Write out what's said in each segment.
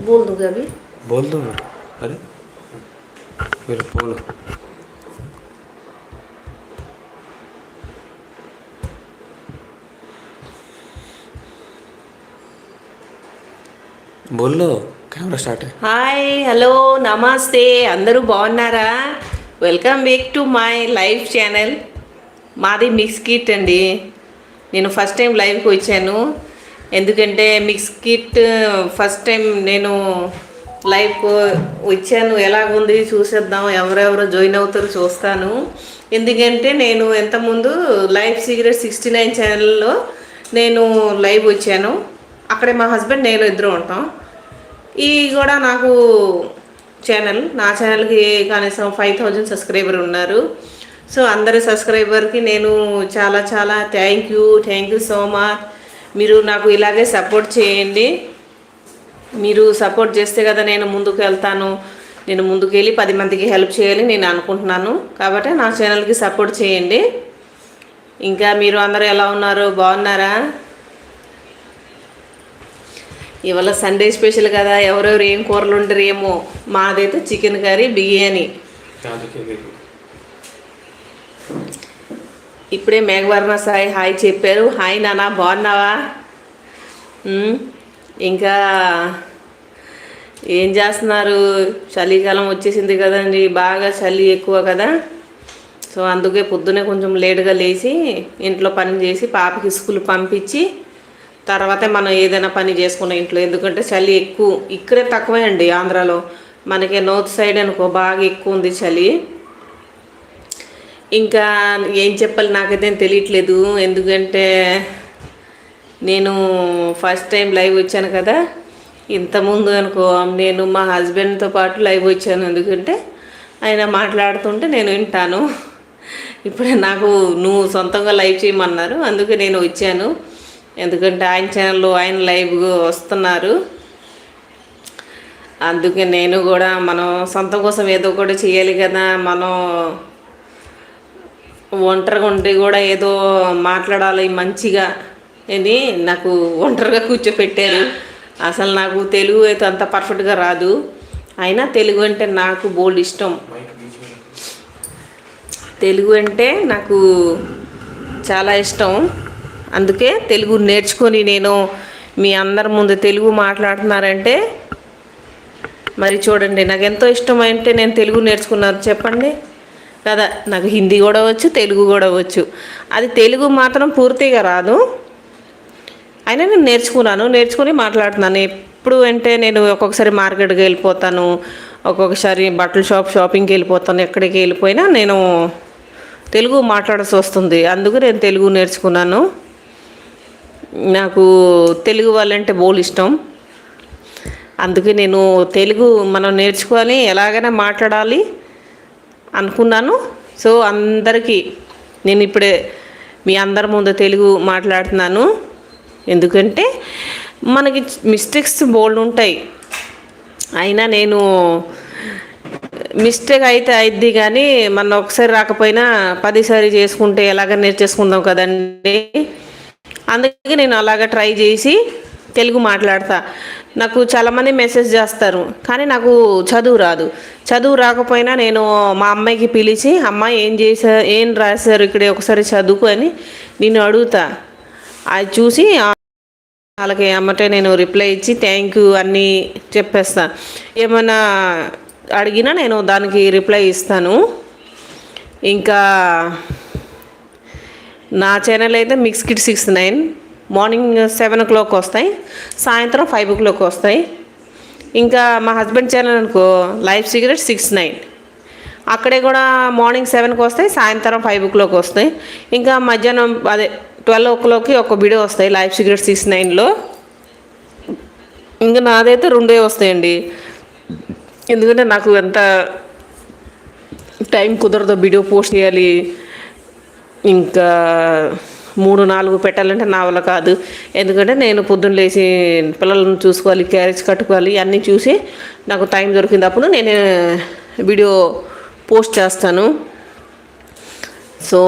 बोल दूंगा अभी बोल दो ना अरे फिर बोलो बोल लो कैमरा स्टार्ट है హాయ్ హలో నమస్తే అందరూ బాగున్నారా welcome back to my live channel మాది మిక్స్ కిట్ అండి నేను ఫస్ట్ టైం లైవ్కి వచ్చాను ఎందుకంటే మిక్స్ కిట్ ఫస్ట్ టైం నేను లైవ్ వచ్చాను ఎలాగుంది చూసేద్దాం ఎవరెవరో జాయిన్ అవుతారు చూస్తాను. ఎందుకంటే నేను ఎంతముందు లైవ్ సీక్రెట్ సిక్స్టీ నైన్ ఛానల్లో నేను లైవ్ వచ్చాను అక్కడే మా హస్బెండ్ నేను ఇద్దరు ఉంటాం. ఈ కూడా నాకు ఛానల్ నా ఛానల్కి కనీసం ఫైవ్ థౌజండ్ సబ్స్క్రైబర్ ఉన్నారు. సో అందరి సబ్స్క్రైబర్కి నేను చాలా చాలా thank you thank you so much మీరు నాకు ఇలాగే సపోర్ట్ చేయండి. మీరు సపోర్ట్ చేస్తే కదా నేను ముందుకు వెళ్తాను. నేను ముందుకు వెళ్ళి పది మందికి హెల్ప్ చేయాలి నేను అనుకుంటున్నాను. కాబట్టి నా ఛానల్కి సపోర్ట్ చేయండి. ఇంకా మీరు అందరూ ఎలా ఉన్నారు? బాగున్నారా? ఇవాళ సండే స్పెషల్ కదా. ఎవరెవరు ఏం కూరలు ఉండరేమో మాదైతే చికెన్ కర్రీ బిర్యానీ. ఇప్పుడే మేఘవర్ణ సాయి హాయ్ చెప్పారు. హాయ్ నాన్న బాగున్నావా? ఇంకా ఏం చేస్తున్నారు? చలికాలం వచ్చేసింది కదండి బాగా చలి ఎక్కువ కదా. సో అందుకే పొద్దునే కొంచెం లేటుగా లేచి ఇంట్లో పని చేసి పాపకి స్కూల్ పంపించి తర్వాతే మనం ఏదైనా పని చేసుకున్నాం ఇంట్లో. ఎందుకంటే చలి ఎక్కువ ఇక్కడే తక్కువే అండి ఆంధ్రాలో. మనకి నార్త్ సైడ్ అనుకో బాగా ఎక్కువ ఉంది చలి. ఇంకా ఏం చెప్పాలి నాకైతే తెలియట్లేదు. ఎందుకంటే నేను ఫస్ట్ టైం లైవ్ వచ్చాను కదా. ఇంతకుముందు అనుకో నేను మా హస్బెండ్తో పాటు లైవ్ వచ్చాను. ఎందుకంటే ఆయన మాట్లాడుతుంటే నేను వింటాను. ఇప్పుడే నాకు నువ్వు సొంతంగా లైవ్ చేయమన్నారు. అందుకే నేను వచ్చాను. ఎందుకంటే ఆయన ఛానల్లో ఆయన లైవ్ వస్తున్నారు. అందుకే నేను కూడా మనం సొంతం కోసం ఏదో కూడా చేయాలి కదా. మనం ఒంటరిగా ఉండి కూడా ఏదో మాట్లాడాలి మంచిగా అని నాకు ఒంటరిగా కూర్చోపెట్టారు. అసలు నాకు తెలుగు అయితే అంత పర్ఫెక్ట్గా రాదు. అయినా తెలుగు అంటే నాకు బోల్డ్ ఇష్టం. తెలుగు అంటే నాకు చాలా ఇష్టం. అందుకే తెలుగు నేర్చుకొని నేను మీ అందరి ముందు తెలుగు మాట్లాడుతున్నారంటే మరి చూడండి నాకు ఎంతో ఇష్టం అంటే నేను తెలుగు నేర్చుకున్నారు చెప్పండి. కదా నాకు హిందీ కూడా వచ్చు తెలుగు కూడా వచ్చు. అది తెలుగు మాత్రం పూర్తిగా రాదు. అయినా నేను నేర్చుకున్నాను నేర్చుకుని మాట్లాడుతున్నాను. ఎప్పుడు అంటే నేను ఒక్కొక్కసారి మార్కెట్కి వెళ్ళిపోతాను ఒక్కొక్కసారి బట్టల షాప్ షాపింగ్కి వెళ్ళిపోతాను ఎక్కడికి వెళ్ళిపోయినా నేను తెలుగు మాట్లాడాల్సి వస్తుంది. అందుకు నేను తెలుగు నేర్చుకున్నాను. నాకు తెలుగు వాళ్ళంటే బోల్ ఇష్టం. అందుకే నేను తెలుగు మనం నేర్చుకోవాలి ఎలాగైనా మాట్లాడాలి. అనుకున్నాను. సో అందరికీ నేను ఇప్పుడే మీ అందరి ముందు తెలుగు మాట్లాడుతున్నాను. ఎందుకంటే మనకి మిస్టేక్స్ బోల్డ్ ఉంటాయి. అయినా నేను మిస్టేక్ అయితే అయిద్ది కానీ మన ఒకసారి రాకపోయినా పదిసారి చేసుకుంటే ఎలాగ నేర్చేసుకుందాం కదండి. అందుకే నేను అలాగ ట్రై చేసి తెలుగు మాట్లాడతా. నాకు చాలామంది మెసేజ్ చేస్తారు. కానీ నాకు చదువు రాదు. చదువు రాకపోయినా నేను మా అమ్మాయికి పిలిచి అమ్మాయి ఏం చేసా ఏం రాశారు ఇక్కడ ఒకసారి చదువుకు అని నేను అడుగుతా. అది చూసి వాళ్ళకి అమ్మటే నేను రిప్లై ఇచ్చి థ్యాంక్ యూ అన్నీ చెప్పేస్తా. ఏమైనా అడిగినా నేను దానికి రిప్లై ఇస్తాను. ఇంకా నా ఛానల్ అయితే mix kit six nine morning seven o'clock వస్తాయి సాయంత్రం ఫైవ్ ఓ క్లాక్ వస్తాయి. ఇంకా మా హస్బెండ్ ఛానల్ అనుకో లైఫ్ సిగరెట్ సిక్స్ నైన్. అక్కడే కూడా మార్నింగ్ సెవెన్కి వస్తాయి సాయంత్రం ఫైవ్ ఓ క్లాక్ వస్తాయి. ఇంకా మధ్యాహ్నం అదే ట్వెల్వ్ ఓ క్లాక్కి ఒక వీడియో వస్తాయి లైఫ్ సిగరెట్ సిక్స్ నైన్లో ఇంకా నాదైతే రెండే వస్తాయండి. ఎందుకంటే నాకు ఎంత టైం కుదరదు వీడియో పోస్ట్ చేయాలి. ఇంకా మూడు నాలుగు పెట్టాలంటే నా వల్ల కాదు. ఎందుకంటే నేను పొద్దున్న లేచి పిల్లలను చూసుకోవాలి క్యారేజ్ కట్టుకోవాలి అన్నీ చూసి నాకు టైం దొరికినప్పుడు నేను వీడియో పోస్ట్ చేస్తాను. సో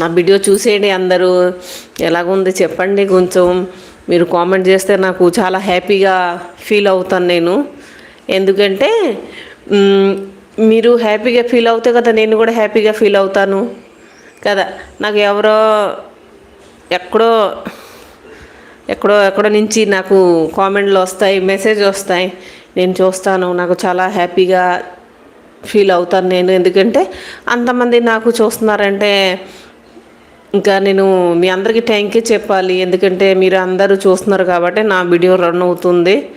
నా వీడియో చూసేయండి అందరూ. ఎలాగుంది చెప్పండి కొంచెం. మీరు కామెంట్ చేస్తే నాకు చాలా హ్యాపీగా ఫీల్ అవుతాను నేను. ఎందుకంటే మీరు హ్యాపీగా ఫీల్ అవుతే కదా నేను కూడా హ్యాపీగా ఫీల్ అవుతాను. కదా. నాకు ఎవరో ఎక్కడో ఎక్కడో ఎక్కడో నుంచి నాకు కామెంట్లు వస్తాయి మెసేజ్ వస్తాయి. నేను చూస్తాను నాకు చాలా హ్యాపీగా ఫీల్ అవుతాను నేను. ఎందుకంటే అంతమంది నాకు చూస్తున్నారంటే ఇంకా నేను మీ అందరికీ థ్యాంక్ యూ చెప్పాలి. ఎందుకంటే మీరు అందరూ చూస్తున్నారు కాబట్టి నా వీడియో రన్ అవుతుంది.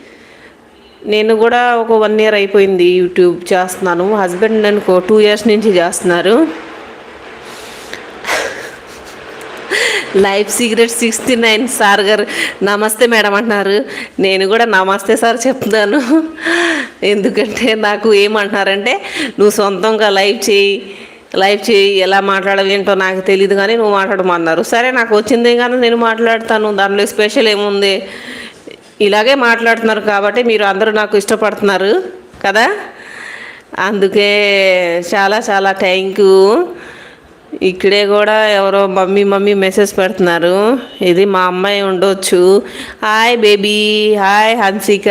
నేను కూడా ఒక వన్ ఇయర్ అయిపోయింది యూట్యూబ్ చేస్తున్నాను. హస్బెండ్ నేను టూ ఇయర్స్ నుంచి చేస్తున్నారు. Life secret sixty nine sir గారు నమస్తే మేడం అంటున్నారు. నేను కూడా నమస్తే సార్ చెప్తున్నాను ఎందుకంటే నాకు ఏమంటున్నారంటే నువ్వు సొంతంగా లైవ్ చేయి లైవ్ చేయి ఎలా మాట్లాడాలి ఏంటో నాకు తెలియదు కానీ నువ్వు మాట్లాడమన్నారు. సరే నాకు వచ్చిందే కానీ నేను మాట్లాడతాను. దానిలో స్పెషల్ ఏముంది? ఇలాగే మాట్లాడుతున్నారు కాబట్టి మీరు అందరూ నాకు ఇష్టపడుతున్నారు కదా? అందుకే చాలా చాలా థ్యాంక్ యూ. ఇక్కడే కూడా ఎవరో మమ్మీ మమ్మీ మెసేజ్ పెడుతున్నారు. ఇది మా అమ్మాయి ఉండొచ్చు. Hi baby hi Hansika.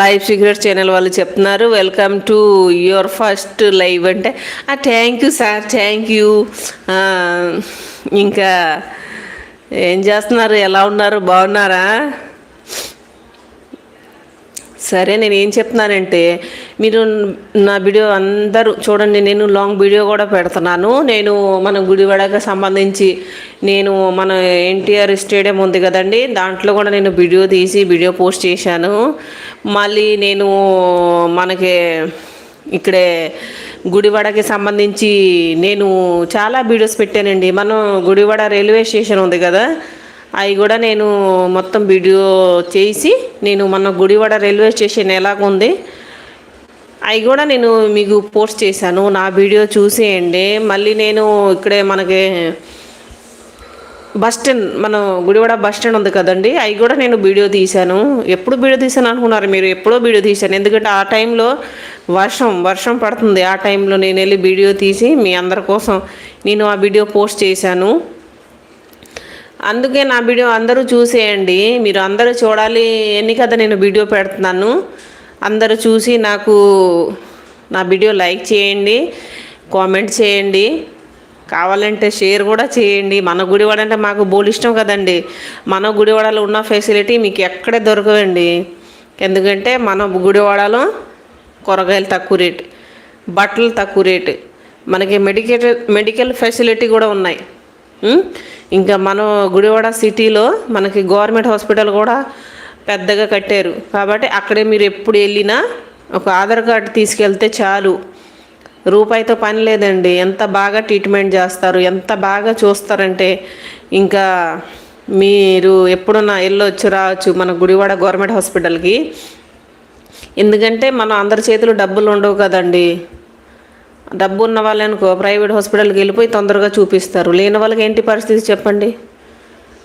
Live secret channel వాళ్ళు చెప్తున్నారు. Welcome to your first live అంటే thank you sir thank you ఇంకా ఏం చేస్తున్నారు? ఎలా ఉన్నారు? బాగున్నారా? సరే నేను ఏం చెప్తున్నానంటే మీరు నా వీడియో అందరూ చూడండి నేను లాంగ్ వీడియో కూడా పెడుతున్నాను. నేను మన గుడివాడకు సంబంధించి నేను మన ఎన్టీఆర్ స్టేడియం ఉంది కదండి దాంట్లో కూడా నేను వీడియో తీసి వీడియో పోస్ట్ చేశాను. మళ్ళీ నేను మనకి ఇక్కడే గుడివాడకి సంబంధించి నేను చాలా వీడియోస్ పెట్టానండి. మనం గుడివాడ రైల్వే స్టేషన్ ఉంది కదా అవి కూడా నేను మొత్తం వీడియో చేసి నేను మన గుడివాడ రైల్వే స్టేషన్ ఎలాగుంది అవి కూడా నేను మీకు పోస్ట్ చేశాను. నా వీడియో చూసేయండి. మళ్ళీ నేను ఇక్కడే మనకి బస్ స్టాండ్ మన గుడివాడ బస్ స్టాండ్ ఉంది కదండి అవి కూడా నేను వీడియో తీశాను. ఎప్పుడు వీడియో తీశాను అనుకున్నారు మీరు? ఎప్పుడో వీడియో తీశాను. ఎందుకంటే ఆ టైంలో వర్షం వర్షం పడుతుంది. ఆ టైంలో నేను వెళ్ళి వీడియో తీసి మీ అందరి కోసం నేను ఆ వీడియో పోస్ట్ చేశాను. అందుకే నా వీడియో అందరూ చూసేయండి. మీరు అందరూ చూడాలి ఎన్ని కదా నేను వీడియో పెడుతున్నాను. అందరూ చూసి నాకు నా వీడియో లైక్ చేయండి కామెంట్ చేయండి. కావాలంటే షేర్ కూడా చేయండి. మన గుడివాడ అంటే మాకు బోల్ ఇష్టం కదండి. మన గుడివాడలో ఉన్న ఫెసిలిటీ మీకు ఎక్కడే దొరకవండి. ఎందుకంటే మన గుడివాడలో కూరగాయలు తక్కువ రేటు బట్టలు తక్కువ రేటు. మనకి మెడికేట్ మెడికల్ ఫెసిలిటీ కూడా ఉన్నాయి. ఇంకా మనం గుడివాడ సిటీలో మనకి గవర్నమెంట్ హాస్పిటల్ కూడా పెద్దగా కట్టారు. కాబట్టి అక్కడే మీరు ఎప్పుడు వెళ్ళినా ఒక ఆధార్ కార్డు తీసుకెళ్తే చాలు. రూపాయితో పని లేదండి. ఎంత బాగా ట్రీట్మెంట్ చేస్తారు ఎంత బాగా చూస్తారంటే ఇంకా మీరు ఎప్పుడన్నా వెళ్ళొచ్చు రావచ్చు మన గుడివాడ గవర్నమెంట్ హాస్పిటల్కి. ఎందుకంటే మనం అందరి చేతులు డబ్బులు ఉండవు కదండి. డబ్బు ఉన్న వాళ్ళనుకో ప్రైవేట్ హాస్పిటల్కి వెళ్ళిపోయి తొందరగా చూపిస్తారు. లేని వాళ్ళకి ఏంటి పరిస్థితి చెప్పండి?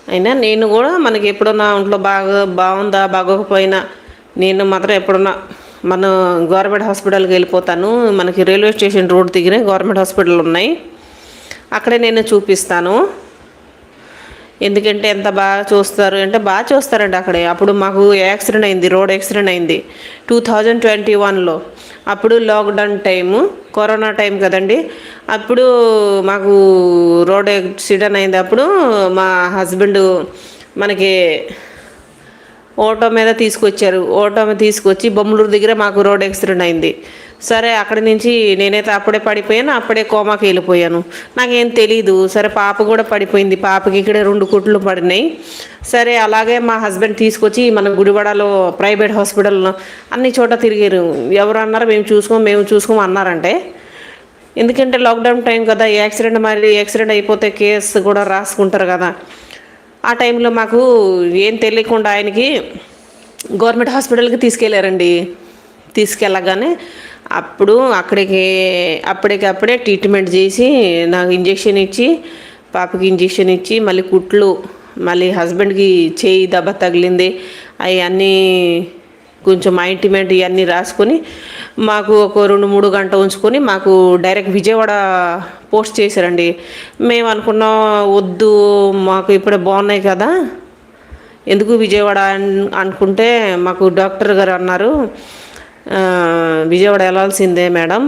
అయినా నేను కూడా మనకి ఎప్పుడన్నా ఒంట్లో బాగా బాగుందా బాగోకపోయినా నేను మాత్రం ఎప్పుడన్నా మన గవర్నమెంట్ హాస్పిటల్కి వెళ్ళిపోతాను. మనకి రైల్వే స్టేషన్ రోడ్ దిగిన గవర్నమెంట్ హాస్పిటల్ ఉన్నాయి. అక్కడే నేను చూపిస్తాను. ఎందుకంటే ఎంత బాగా చూస్తారు అంటే బాగా చూస్తారండి అక్కడే. అప్పుడు మాకు యాక్సిడెంట్ అయింది రోడ్ యాక్సిడెంట్ అయింది. టూ థౌజండ్ ట్వంటీ వన్లో. అప్పుడు లాక్డౌన్ టైము కరోనా టైం కదండి. అప్పుడు మాకు రోడ్ యాక్సిడెంట్ అయింది. అప్పుడు మా హస్బెండ్ మనకి ఓటో మీద తీసుకొచ్చారు. ఓటో మీద తీసుకొచ్చి బొమ్మలూరు దగ్గర మాకు రోడ్ యాక్సిడెంట్ అయింది. సరే అక్కడి నుంచి నేనైతే అప్పుడే పడిపోయాను అప్పుడే కోమాకి వెళ్ళిపోయాను. నాకేం తెలీదు. సరే పాప కూడా పడిపోయింది. పాపకి ఇక్కడ రెండు కుట్లు పడినాయి. సరే అలాగే మా హస్బెండ్ తీసుకొచ్చి మన గుడివాడలో ప్రైవేట్ హాస్పిటల్లో అన్ని చోట తిరిగారు. ఎవరు అన్నారు మేము చూసుకోం మేము చూసుకోం అన్నారంటే. ఎందుకంటే లాక్డౌన్ టైం కదా యాక్సిడెంట్ మరి యాక్సిడెంట్ అయిపోతే కేసు కూడా రాసుకుంటారు కదా. ఆ టైంలో మాకు ఏం తెలియకుండా ఆయనకి గవర్నమెంట్ హాస్పిటల్కి తీసుకెళ్ళారండి తీసుకెళ్ళగానే అప్పుడు అక్కడికి అప్పటికప్పుడే ట్రీట్మెంట్ చేసి నాకు ఇంజెక్షన్ ఇచ్చి పాపకి ఇంజెక్షన్ ఇచ్చి మళ్ళీ కుట్లు మళ్ళీ హస్బెండ్కి చేయి దెబ్బ తగిలింది. అవి అన్నీ కొంచెం ఆయింట్మెంట్ ఇవన్నీ రాసుకొని మాకు ఒక రెండు మూడు గంట ఉంచుకొని మాకు డైరెక్ట్ విజయవాడ పోస్ట్ చేశారండి. మేము అనుకున్నాం వద్దు మాకు ఇప్పుడే బాగున్నాయి కదా. ఎందుకు విజయవాడ అనుకుంటే మాకు డాక్టర్ గారు అన్నారు విజయవాడ వెళ్ళాల్సిందే మేడం.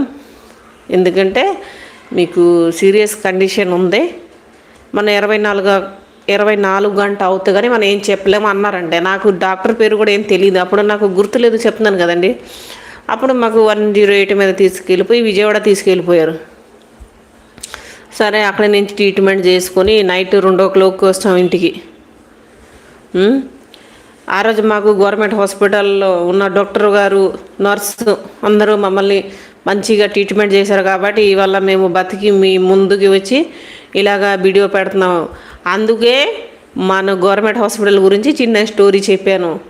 ఎందుకంటే మీకు సీరియస్ కండిషన్ ఉంది. మన ఇరవై నాలుగు ఇరవై నాలుగు గంట అవుతుంది కానీ మనం ఏం చెప్పలేము అన్నారంటే నాకు డాక్టర్ పేరు కూడా ఏం తెలియదు అప్పుడు నాకు గుర్తులేదు చెప్తున్నాను కదండి. అప్పుడు మాకు వన్ జీరో ఎయిట్ మీద తీసుకెళ్ళిపోయి విజయవాడ తీసుకెళ్ళిపోయారు. సరే అక్కడ నుంచి ట్రీట్మెంట్ చేసుకొని నైట్ రెండో క్లోక్కి వస్తాం ఇంటికి. ఆ రోజు మాకు గవర్నమెంట్ హాస్పిటల్లో ఉన్న డాక్టర్ గారు నర్సు అందరూ మమ్మల్ని మంచిగా ట్రీట్మెంట్ చేశారు కాబట్టి ఇవాళ మేము బతికి మీ ముందుకి వచ్చి ఇలాగా వీడియో పెడుతున్నాం. అందుకే మన గవర్నమెంట్ హాస్పిటల్ గురించి చిన్న స్టోరీ చెప్పాను.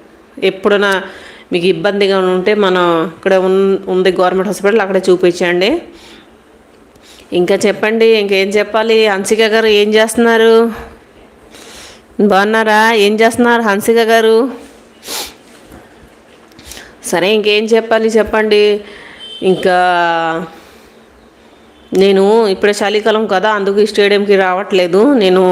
ఎప్పుడైనా మీకు ఇబ్బందిగా ఉంటే మనం ఇక్కడ ఉన్- ఉంది గవర్నమెంట్ హాస్పిటల్ అక్కడ చూపించండి. ఇంకా చెప్పండి ఇంకేం చెప్పాలి? హన్సిక గారు ఏం చేస్తున్నారు? బాగున్నారా? ఏం చేస్తున్నారు హన్సిక గారు? సరే ఇంకేం చెప్పాలి చెప్పండి. ఇంకా నేను ఇప్పుడే చలికాలం కదా అందుకు ఈ స్టేడియంకి రావట్లేదు. నేను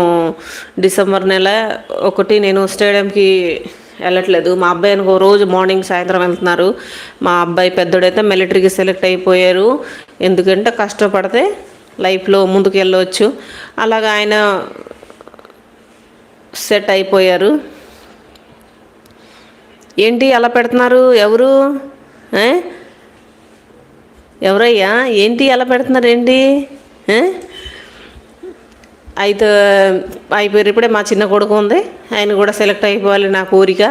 డిసెంబర్ నెల ఒకటి నేను స్టేడియంకి వెళ్ళట్లేదు. మా అబ్బాయి అనుకో రోజు మార్నింగ్ సాయంత్రం వెళ్తున్నారు. మా అబ్బాయి పెద్దోడైతే మిలిటరీకి సెలెక్ట్ అయిపోయారు. ఎందుకంటే కష్టపడితే లైఫ్లో ముందుకు వెళ్ళవచ్చు అలాగా ఆయన సెట్ అయిపోయారు. ఏంటి అలా పెడుతున్నారు? ఎవరు? ఏ? ఎవరయ్యా? ఏంటి ఎలా పెడుతున్నారేంటి? అయితే అయిపోయారు ఇప్పుడే మా చిన్న కొడుకు ఉంది. ఆయన కూడా సెలెక్ట్ అయిపోవాలి నా కోరిక.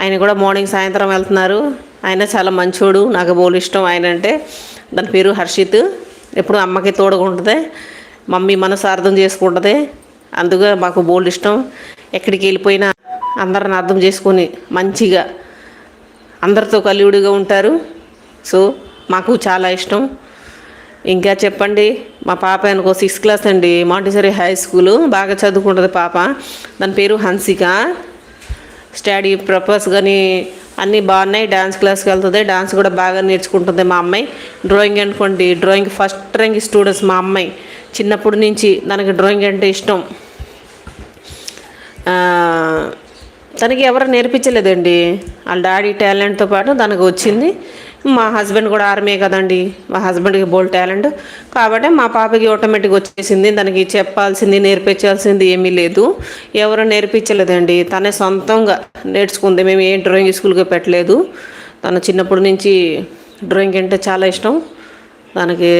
ఆయన కూడా మార్నింగ్ సాయంత్రం వెళ్తున్నారు. ఆయన చాలా మంచోడు నాకు బోలు ఇష్టం. ఆయన అంటే దాని పేరు హర్షిత్. ఎప్పుడు అమ్మకి తోడుగా ఉంటుంది. మమ్మీ మనసు అర్థం చేసుకుంటుంది. అందుకే మాకు బోల్డ్ ఇష్టం. ఎక్కడికి వెళ్ళిపోయినా అందరిని అర్థం చేసుకొని మంచిగా అందరితో కలివిడిగా ఉంటారు. సో మాకు చాలా ఇష్టం. ఇంకా చెప్పండి మా పాప అనుకో సిక్స్త్ క్లాస్ అండి మాంటిసరీ హై స్కూల్ బాగా చదువుకుంటుంది పాప. దాని పేరు హన్సిక. స్టడీ పర్పస్ కానీ అన్నీ బాగున్నాయి డ్యాన్స్ క్లాస్కి వెళ్తుంది డాన్స్ కూడా బాగా నేర్చుకుంటుంది మా అమ్మాయి. డ్రాయింగ్ అనుకోండి డ్రాయింగ్ ఫస్ట్ ర్యాంక్ స్టూడెంట్స్ మా అమ్మాయి. చిన్నప్పటి నుంచి దానికి డ్రాయింగ్ అంటే ఇష్టం. తనకి ఎవరు నేర్పించలేదండి. వాళ్ళ డాడీ టాలెంట్తో పాటు తనకు వచ్చింది. మా హస్బెండ్ కూడా ఆర్మీ కదండి. మా హస్బెండ్కి బోల్ టాలెంట్. కాబట్టి మా పాపకి ఆటోమేటిక్ వచ్చేసింది. దానికి చెప్పాల్సింది నేర్పించాల్సింది ఏమీ లేదు. ఎవరు నేర్పించలేదండి. తనే సొంతంగా నేర్చుకుంది. మేము ఏ డ్రాయింగ్ స్కూల్కి పెట్టలేదు. తను చిన్నప్పటి నుంచి డ్రాయింగ్ అంటే చాలా ఇష్టం. తనకి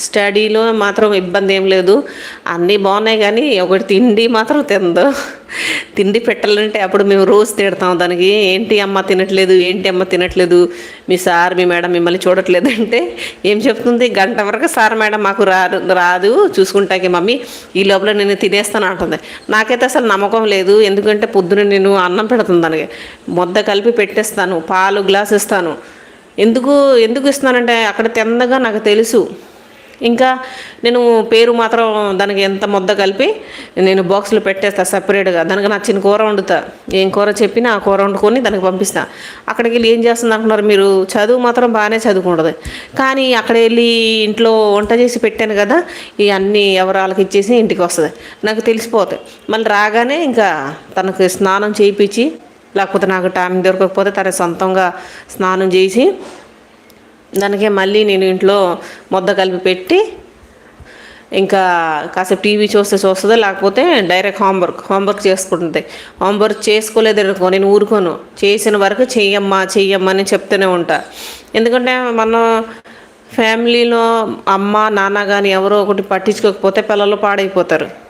స్టడీలో మాత్రం ఇబ్బంది ఏం లేదు. అన్నీ బాగున్నాయి కానీ ఒకటి తిండి మాత్రం తిందు. తిండి పెట్టాలంటే అప్పుడు మేము రోజు తిడతాం దానికి ఏంటి అమ్మ తినట్లేదు? ఏంటి అమ్మ తినట్లేదు? మీ సార్ మీ మేడం మిమ్మల్ని చూడట్లేదు. అంటే ఏం చెప్తుంది? గంట వరకు సార్ మేడం మాకు రాదు రాదు. చూసుకుంటాకి మమ్మీ ఈ లోపల నేను తినేస్తాను అంటుంది. నాకైతే అసలు నమ్మకం లేదు. ఎందుకంటే పొద్దున నేను అన్నం పెడుతుంది దానికి. ముద్ద కలిపి పెట్టేస్తాను. పాలు గ్లాస్ ఇస్తాను. ఎందుకు ఎందుకు ఇస్తున్నానంటే అక్కడ తిందగా నాకు తెలుసు. ఇంకా నేను పేరు మాత్రం దానికి ఎంత ముద్ద కలిపి నేను బాక్స్లో పెట్టేస్తా సపరేట్గా. దానికి నచ్చిన కూర వండుతా. ఏం కూర చెప్పినా ఆ కూర వండుకొని దానికి పంపిస్తా. అక్కడికి వెళ్ళి ఏం చేస్తుంది అంటున్నారు మీరు? చదువు మాత్రం బాగానే చదువుకుంటుంది. కానీ అక్కడ వెళ్ళి ఇంట్లో వంట చేసి పెట్టాను కదా ఈ అన్ని ఎవరాళ్ళకి ఇచ్చేసి ఇంటికి వస్తుంది. నాకు తెలిసిపోతాయి మళ్ళీ రాగానే ఇంకా తనకు స్నానం చేయించి లేకపోతే నాకు టైం దొరకకపోతే తన సొంతంగా స్నానం చేసి దానికే మళ్ళీ నేను ఇంట్లో ముద్ద కలిపి పెట్టి ఇంకా కాసేపు టీవీ చూస్తే చూస్తుంది లేకపోతే డైరెక్ట్ హోంవర్క్ హోంవర్క్ చేసుకుంటుంది. హోంవర్క్ చేసుకోలేదు అనుకో నేను ఊరుకోను. చేసిన వరకు చెయ్యమ్మా చెయ్యమ్మా అని చెప్తూనే ఉంటా. ఎందుకంటే మనం ఫ్యామిలీలో అమ్మ నాన్న కానీ ఎవరో ఒకటి పట్టించుకోకపోతే పిల్లలు పాడైపోతారు.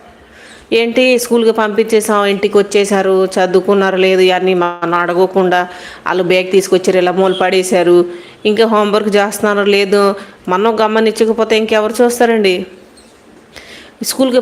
ఏంటి స్కూల్కి పంపించేసాం ఇంటికి వచ్చేసారు చదువుకున్నారు లేదు ఇవన్నీ మనం అడగకుండా వాళ్ళు బ్యాగ్ తీసుకొచ్చారు ఇలా మూలు పడేశారు. ఇంకా హోంవర్క్ చేస్తున్నారో లేదు మనం గమనించకపోతే ఇంకెవరు చూస్తారండి? స్కూల్కి